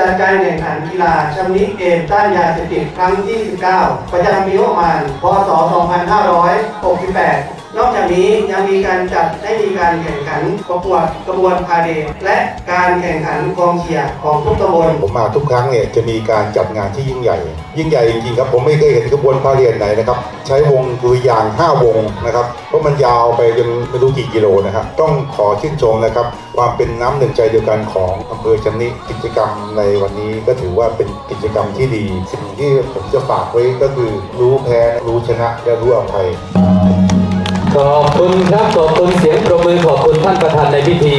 จัดการแข่งขันกีฬาชมนิเกมต้านยาเสพติดครั้งที่ 19 ประจำปีงบประมาณ พศ 2568 นี้ยังมีการจัดให้มีการแข่งขันประกวดกระบวนพาเหรดและการแข่งขันกองเชียร์ของทุกตำบลผมมาทุกครั้งเนี่ยจะมีการจัดงานที่ยิ่งใหญ่ ยิ่งใหญ่จริงๆครับผมไม่เคยเห็นขบวนพาเหรดไหนนะครับใช้วงดุริยาง5วงนะครับเพราะมันยาวไปจนไม่รู้กี่กิโลนะครับต้องขอชื่นชมนะครับความเป็นน้ำหนึ่งใจเดียวกันของอำเภอชำนิกิจกรรมในวันนี้ก็ถือว่าเป็นกิจกรรมที่ดี สิ่งที่ผมจะฝากไว้ก็คือรู้แพ้รู้ชนะและรู้อภัย ขอบคุณครับ ขอบคุณเสียงปรบมือขอบคุณท่านประธานในพิธี